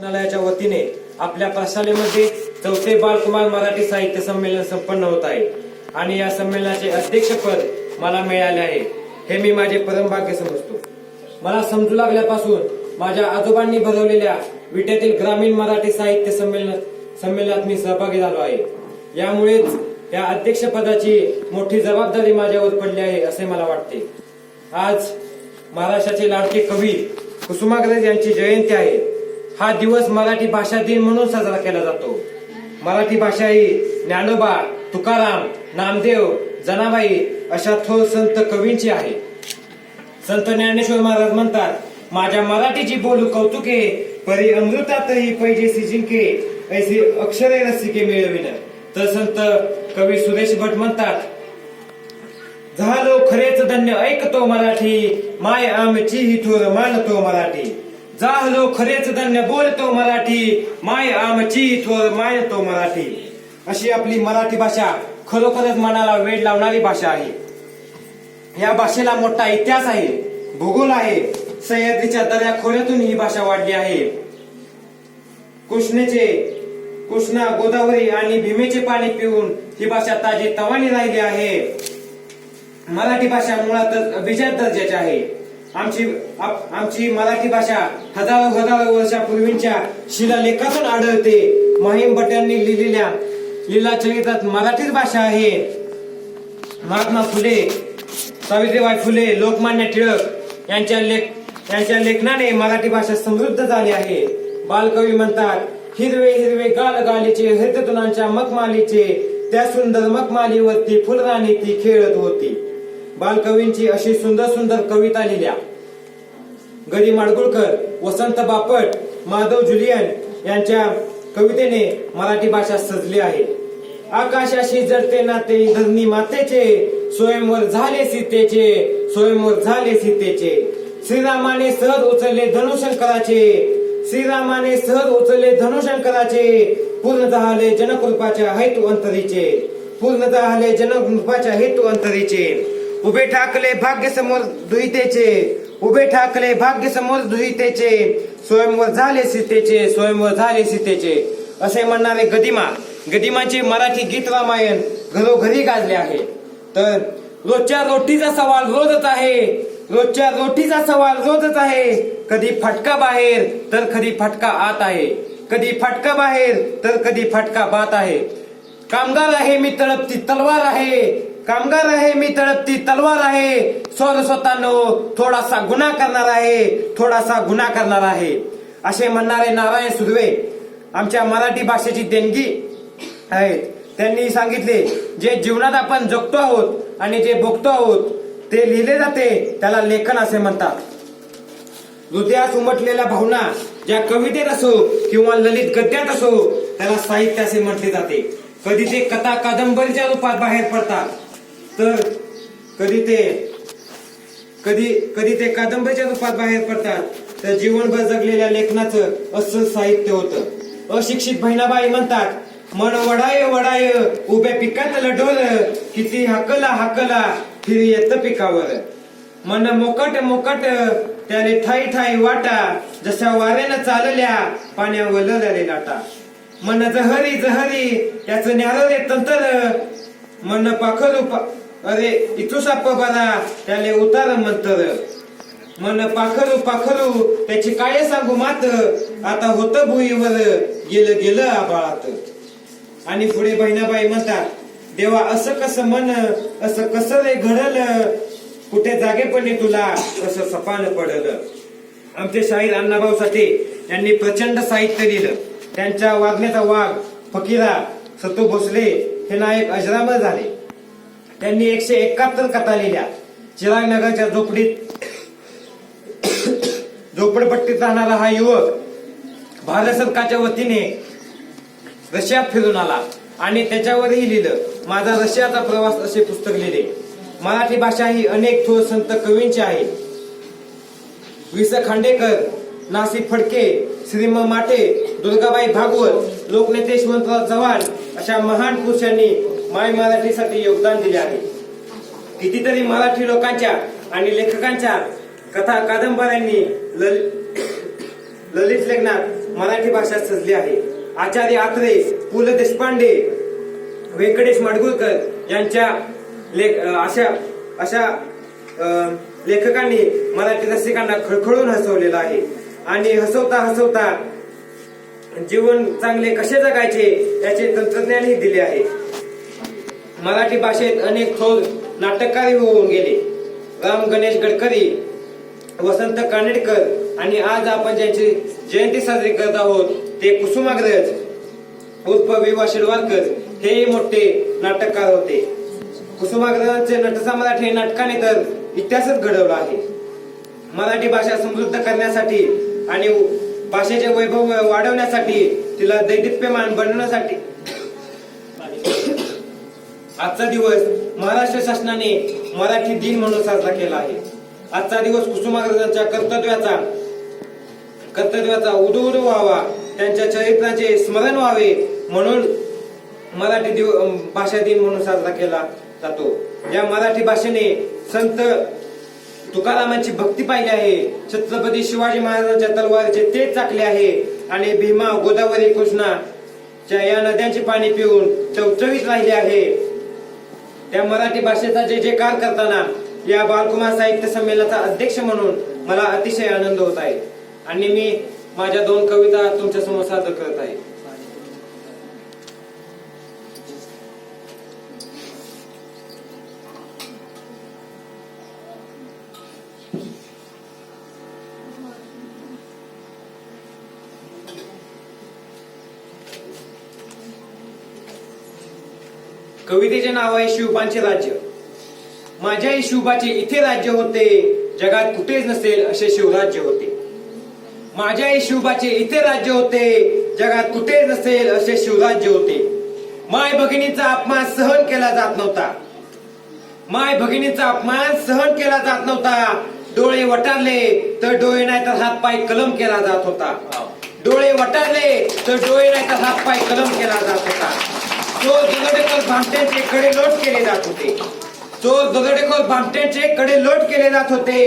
वाचनालयाच्या वतीने आपल्या प्रशालेमध्ये चौथे बालकुमार मराठी साहित्य संमेलन संपन्न होत आहे. आणि या संमेलनाचे अध्यक्षपद मला मिळाले आहे. हे मी माझे परमभाग्य समजतो. मला समजू लागल्यापासून माझ्या आजोबांनी भरवलेल्या विट्यातील ग्रामीण मराठी साहित्य संमेलन संमेलनात मी सहभागी झालो आहे. यामुळेच या अध्यक्षपदाची मोठी जबाबदारी माझ्यावर पडली आहे असे मला वाटते. आज महाराष्ट्राचे लाडके कवी कुसुमाग्रज यांची जयंती आहे. हा दिवस मराठी भाषा दिन म्हणून साजरा केला जातो. मराठी भाषा ही ज्ञानोबा तुकाराम नामदेव जनाबाई अशा थोर संत कवींची आहे. संत ज्ञानेश्वर महाराज म्हणतात माझ्या मराठीची बोलू कौतुके परी अमृतातही पैजेसी जिंके ऐसी अक्षरे रसिके मिळविन तर संत कवी सुरेश भट म्हणतात झालो खरेच धन्य ऐकतो मराठी माय आमची ही थोर मानतो मराठी. जाहलो खरेच धन्य बोलतो मराठी माय आमची थोर माय तो मराठी. अशी आपली मराठी भाषा खरोखरच मनाला वेळ लावणारी भाषा आहे. या भाषेला मोठा इतिहास आहे भूगोल आहे सह्याद्रीच्या दर्या खोऱ्यातून ही भाषा वाढली आहे. कृष्णेचे कृष्णा गोदावरी आणि भीमेचे पाणी पिऊन ही भाषा ताजी तवानी राहिली आहे. मराठी भाषा मुळातच अभिजात दर्जाची आहे. आमची आप- आमची मराठी भाषा हजारो हजारो वर्षापूर्वीच्या शिलालेखातून आढळते. महिम भट यांनी लिहिलेल्या लीलाचरित्रात मराठीच भाषा आहे. महात्मा फुले सावित्रीबाई फुले लोकमान्य टिळक यांच्या लेख यांच्या लेखनाने मराठी भाषा समृद्ध झाली आहे. बालकवी म्हणतात हिरवे हिरवे गाल गालीचे हरिततुनांच्या मखमालीचे त्या सुंदर मखमालीवरती फुलराणी ती खेळत होती. बालकवींची अशी सुंदर सुंदर कविता लिहिल्या. गरी माडगुळकर वसंत बापट माधव जुलियन यांच्या कवितेने मराठी भाषा सजली आहे. आकाशाशी जडते नाते धरणी मातेचे स्वयंवर झाले सीतेचे स्वयंवर झाले सीतेचे. श्रीरामाने सहज उचलले धनुशंकराचे श्रीरामाने सहज उचलले धनुशंकराचे पूर्ण झाले जनकृपाच्या हेतू अंतरीचे. पूर्ण झाले जनकृपाच्या हेतू अंतरीचे. उभे ठाकले भाग्य समोर दुहितेचे. उभे ठाकले भाग्य समोर दुहितेचे. स्वयंवर झाले सीतेचे स्वयंवर झाले सीतेचे. असे म्हणणारे गदिमा. गदिमाचे मराठी गीत रामायण घरोघरी गाजले आहे. तर रोजच्या रोटीचा सवाल रोजच आहे. रोजच्या रोटीचा सवाल रोजच आहे. कधी फटका बाहेर तर कधी फटका आत आहे. कधी फटका बाहेर तर कधी फटका बात आहे. कामगार आहे मी तळपती तलवार आहे. कामगार आहे मी तळपती तलवार आहे. स्वर स्वतःनो थोडासा गुन्हा करणार आहे थोडासा गुन्हा करणार आहे. असे म्हणणारे नारायण सुर्वे आमच्या मराठी भाषेची देणगी आहेत. त्यांनी सांगितले जे जीवनात आपण जगतो आहोत आणि जे भोगतो आहोत ते लिहिले जाते त्याला लेखन असे म्हणतात. हृदयात उमटलेल्या भावना ज्या कवितेत असो किंवा ललित गद्यात असो त्याला साहित्य असे म्हटले जाते. कधी ते कथा कादंबरीच्या रूपात बाहेर पडतात तर कधी ते कधी कधी ते कादंबरीच्या रूपात बाहेर पडतात. तर जीवनभर जगलेल्या लेखनाचं असं साहित्य होतं. अशिक्षित बहिणाबाई म्हणतात मन वडाय वडाय उभ्या पिकात लढोल किती हकला हकला फिर येत पिकावर. मन मोकट मोकट त्याने ठाई ठाई वाटा जशा वाऱ्यानं चालल्या पाण्यावर लढले लाटा. मन जहरी जहरी त्याच न्यारे तंतर. मन पाखरू पा- अरे इथू साप बरा त्याले उतार मंतर मन पाखरू पाखरू त्याची काय सांगू मात. आता होत भुईवर गेलं गेलं आबाळात. आणि पुढे बहिणाबाई म्हणतात देवा असं कसं मन असं कसं रे घडल? कुठे जागेपणे तुला? असं सपान पडल? आमचे शाहीर अण्णाभाऊ साठे यांनी प्रचंड साहित्य लिहिलं. त्यांच्या वागण्याचा वाघ फकीरा सतू भोसले हे नायक अजरामर झाले. त्यांनी एकशे एकाहत्तर कथा लिहिल्या. चिरागनगरच्या झोपडीत झोपडपट्टीत राहणारा हा युवक भारत सरकारच्या वतीने रशियात फिरून आला आणि त्याच्यावरही लिहिलं माझा रशियाचा प्रवास असे पुस्तक लिहिले. मराठी भाषा ही अनेक थोर संत कवींची आहे. वि स खांडेकर नासिक फडके श्रीम माटे दुर्गाबाई भागवत लोकनेते यशवंतराव चव्हाण अशा महान पुरुषांनी माय मराठीसाठी योगदान दिले आहे. कितीतरी मराठी लोकांच्या आणि लेखकांच्या कथा कादंबऱ्यांनी लल- ललित लेखनात मराठी भाषा सजली आहे. आचार्य आत्रे पु ल देशपांडे व्यंकटेश माडगुळकर यांच्या लेख अशा अशा लेखकांनी मराठी रसिकांना खळखळून हसवलेलं आहे. आणि हसवता हसवता जीवन चांगले कसे जगायचे याचे तंत्रज्ञानही दिले आहे. मराठी भाषेत अनेक थोर नाटककारही होऊन गेले. राम गणेश गडकरी वसंत कानेटकर आणि आज आपण ज्यांची जयंती साजरी करत आहोत ते कुसुमाग्रज उर्फ विवा शिरवाडकर हे मोठे नाटककार होते. कुसुमाग्रजांचे नटसम्राट हे नाटकाने तर इतिहासच घडवला आहे. मराठी भाषा समृद्ध करण्यासाठी आणि भाषेचे वैभव वाढवण्यासाठी तिला दैदिप्यमान बनवण्यासाठी आजचा दिवस महाराष्ट्र शासनाने मराठी दिन म्हणून साजरा केला आहे. आजचा दिवस कुसुमाग्रजांच्या कर्तव्याचा कर्तव्याचा उदूर व्हावा त्यांच्या चरित्राचे स्मरण व्हावे म्हणून मराठी दिव भाषा दिन म्हणून साजरा केला जातो. या मराठी भाषेने संत तुकारामांची भक्ती पाहिली आहे. छत्रपती शिवाजी महाराजांच्या तलवारीचे तेज चाकले आहे आणि भीमा गोदावरी कृष्णा या नद्यांचे पाणी पिऊन चवचवीत राहिले आहे. त्या मराठी भाषेचा जे जयकार करताना या बालकुमार साहित्य संमेलनाचा अध्यक्ष म्हणून मला अतिशय आनंद होत आहे. आणि मी माझ्या दोन कविता तुमच्यासमोर सादर करत आहे. कवितेचे नाव आहे शिवबांचे राज्य. माझ्याही शिवबाचे इथे राज्य होते जगात कुठेच नसेल असे शिवराज्य होते. माझ्याही शिवबाचे इथे राज्य होते जगात कुठेच नसेल असे शिवराज्य होते. माय भगिनीचा अपमान सहन केला जात नव्हता. माय भगिनीचा अपमान सहन केला जात नव्हता. डोळे वटारले तर डोळे नाही तर हात पाय कलम केला जात होता. डोळे वटारले तर डोळे नाही तर हात पाय कलम केला जात होता. चोर दगडेकर भामट्यांचे कडे लोट केले जात होते चोर दगडेकर भामट्यांचे कडे लोट केले जात होते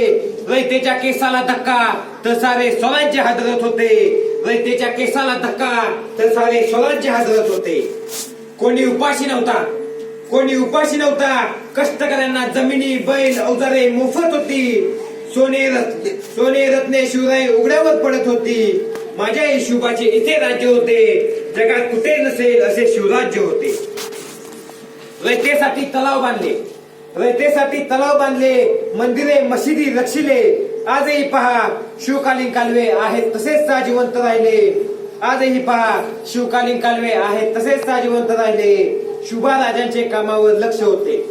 रयतेच्या केसाला धक्का तर सारे स्वराज्य हादरत होते. रयतेच्या केसाला धक्का तर सारे स्वराज्य हादरत होते. कोणी उपाशी नव्हता कोणी उपाशी नव्हता. कष्टकऱ्यांना जमिनी बैल अवजारे मोफत होती. सोने रत्ने सोने रत्ने शिवराय उघड्यावर पडत होती. माझ्या हिशोबाचे इथे राज्य होते. जगात कुठे नसेल असे शिवराज्य होते. रयतेसाठी तलाव बांधले. रयतेसाठी तलाव बांधले मंदिरे मशिदी रक्षिले. आजही पहा शिवकालीन कालवे आहेत तसेच जिवंत राहिले. आजही पहा शिवकालीन कालवे आहेत तसेच जिवंत राहिले. शुभा राजांचे कामावर लक्ष होते.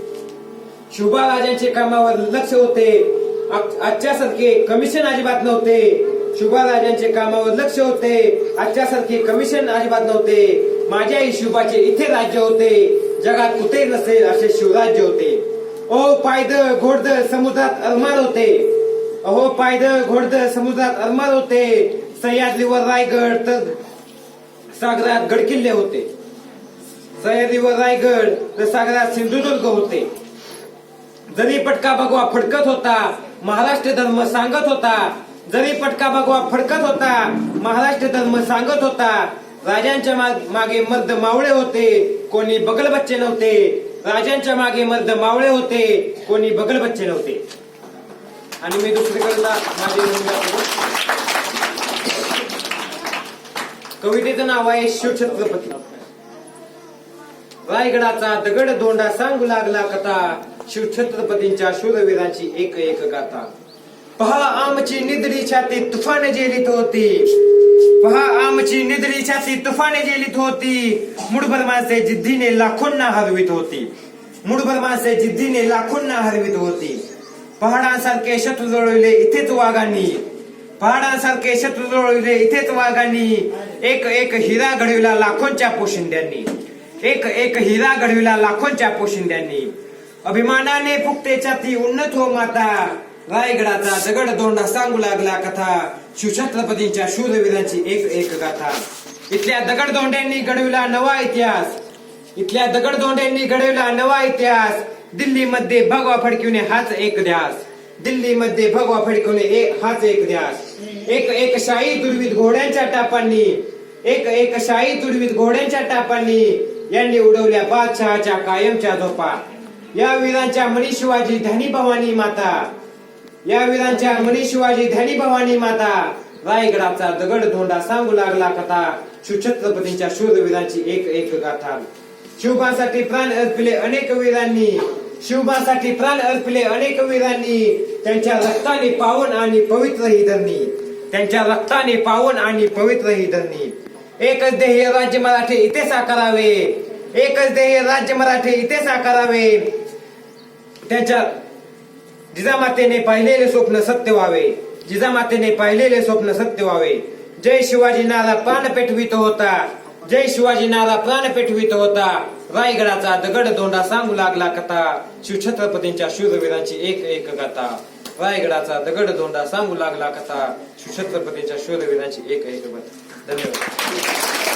शुभा राजांचे कामावर लक्ष होते. आजच्या आजच्यासारखे कमिशन अजिबात नव्हते. शुभा राजांचे कामावर लक्ष होते. आजच्यासारखे कमिशन अजिबात नव्हते. माझ्याही शुभाचे इथे राज्य होते. जगात कुठे नसेल असे शिवराज्य होते. ओ पायद घोडद समुद्रात अरमार होते. अहो पायद घोडद समुद्रात अरमार होते. सह्याद्रीवर रायगड तर सागरात गडकिल्ले होते. सह्याद्रीवर रायगड तर सागरात सिंधुदुर्ग होते. जरी पटका भगवा फडकत होता महाराष्ट्र धर्म सांगत होता जरी पटका भगवा फडकत होता महाराष्ट्र धर्म सांगत होता राजांच्या माग- मागे मर्द मावळे होते कोणी बगल बच्चे नव्हते. राजांच्या मागे मर्द मावळे होते कोणी बगल बच्चे नव्हते. आणि मी दुसरीकडला माझे कवितेचं नाव आहे शिवछत्रपती. रायगडाचा दगड धोंडा सांगू लागला कथा शिवछत्रपतींच्या शूरवीरांची एक एक गाथा. पहा आमची निदडी छाती तुफान जेलीत होती. पहा आमची निदडी छाती तुफान जेलीत होती. मुठभर माणसे जिद्दीने लाखोंना हरवित होती. मुठभर माणसे जिद्दीने लाखोंना हरवित होती. पहाडांसारखे शत्रू जळविले इथेच वाघांनी. पहाडांसारखे शत्रू जळविले इथेच वाघांनी. एक एक हिरा घडविला लाखोंच्या पोशिंद्यांनी. एक एक हिरा घडविला लाखोंच्या पोशिंद्यांनी. अभिमानाने फुकते छाती उन्नत हो माता. रायगडाचा दगड दोंडा सांगू लागला कथा. शिवछत्रपतींच्या शूरवीरांची एक एक गाथा. इथल्या दगडदोंड्यांनी घडविला नवा इतिहास. इथल्या दगडदोंड्यांनी घडविला नवा इतिहास. दिल्लीमध्ये भगवा फडकिवणे हाच एक ध्यास. दिल्लीमध्ये भगवा फडकिवणे एक हाच एक ध्यास. एक एक शाही तुडवीत घोड्यांच्या टापांनी एक एक शाही तुडवीत घोड्यांच्या टापांनी यांनी उडवल्या बादशहाच्या कायमच्या झोपा. या वीरांच्या मणी शिवाजी धनी भवानी माता. या वीरांच्या मनी शिवाजी धनी भवानी माता रायगडाचा दगड धोंडा सांगू लागला कथा. शिवछत्रपतींच्या शूरवीरांची एक एक गाथा. शिवबासाठी प्राण अर्पिले अनेक वीरांनी शिवबासाठी प्राण अर्पले अनेक वीरांनी त्यांच्या रक्ताने पावन आणि पवित्र ही धरणी. त्यांच्या रक्ताने पावन आणि पवित्र ही धरणी. एकच ध्येय राज्य मराठे इथे साकारावे. एकच ध्येय राज्य मराठे इथे साकारावे. त्यांच्या जिजामातेने पाहिलेले स्वप्न सत्य व्हावे. जिजामातेने पाहिलेले स्वप्न सत्य व्हावे. जय शिवाजी नारा प्राण पेटवित होता. जय शिवाजी नारा प्राण पेटवित होता. रायगडाचा दगड दोंडा सांगू लागला कथा. शिवछत्रपतींच्या शूरवीरांची एक एक गाथा. रायगडाचा दगड दोंडा सांगू लागला कथा. शिवछत्रपतींच्या शूरवीरांची एक एक गाथा. धन्यवाद.